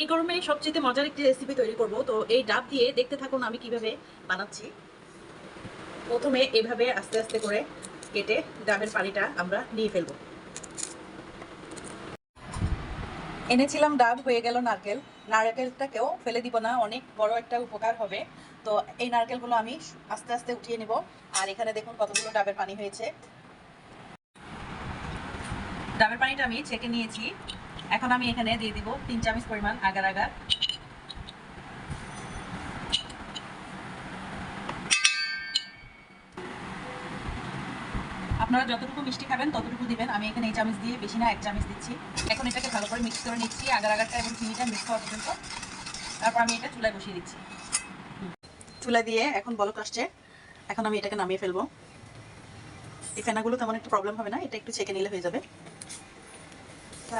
এই গরমে সবচেয়ে মজার একটি রেসিপি তৈরি করব। তো এই ডাব দিয়ে দেখতে থাকুন আমি কীভাবে বানাচ্ছি। প্রথমে এভাবে আস্তে আস্তে করে কেটে ডাবের পানিটা আমরা নিয়ে ফেলব। এনেছিলাম ডাব, হয়ে গেল নারকেল। নারকেলটাকেও ফেলে দিব না, অনেক বড় একটা উপকার হবে। তো এই নারকেলগুলো আমি আস্তে আস্তে উঠিয়ে নিব। আর এখানে দেখুন কতগুলো ডাবের পানি হয়েছে। ডাবের পানিটা আমি ছেঁকে নিয়েছি। এখন আমি এখানে দিয়ে দিব তিন চামচ পরিমাণ আগার আগার। আপনারা যতটুকু মিষ্টি খাবেন ততটুকু দিবেন। আমি এখানে এই চামচ দিয়ে বেশি না, এক চামচ দিচ্ছি। এখন এটাকে ভালো করে মিক্স করে নিচ্ছি। আগার আগারটা এবং চিনিটা মিক্স হওয়া পর্যন্ত। তারপর আমি এটা চুলায় বসিয়ে দিচ্ছি। চুলা দিয়ে এখন বলক আসছে। এখন আমি এটাকে নামিয়ে ফেলব। এই ফেনাগুলো তেমন একটু প্রবলেম হবে না। এটা একটু ছেঁকে নিলে হয়ে যাবে।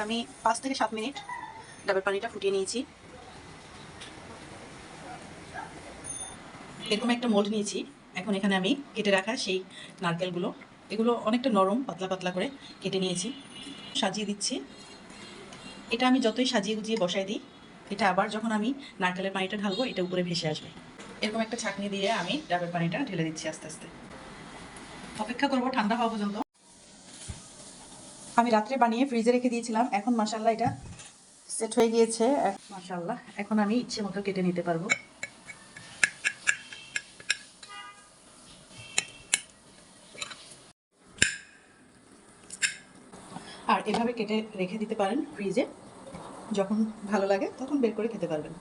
আমি পাঁচ থেকে সাত মিনিট ডাবের পানিটা ফুটিয়ে নিয়েছি। এরকম একটা মোল্ড নিয়েছি। এখন এখানে আমি কেটে রাখা সেই নারকেলগুলো। এগুলো অনেকটা নরম, পাতলা পাতলা করে কেটে নিয়েছি। সাজিয়ে দিচ্ছি। এটা আমি যতই সাজিয়ে গুজিয়ে বসাই দিই, এটা আবার যখন আমি নারকেলের পানিটা ঢালবো, এটা উপরে ভেসে আসবে। এরকম একটা ছাঁকনি দিয়ে আমি ডাবের পানিটা ঢেলে দিচ্ছি আস্তে আস্তে। অপেক্ষা করব ঠান্ডা হওয়া পর্যন্ত। আমি রাত্রে বানিয়ে ফ্রিজে রেখে দিয়েছিলাম। এখন মাসাল্লাহ এটা সেট হয়ে গিয়েছে। মাসাল্লাহ এখন আমি ইচ্ছে মতো কেটে নিতে পারব। আর এভাবে কেটে রেখে দিতে পারেন ফ্রিজে যখন ভালো লাগে, তখন বের করে খেতে পারবেন।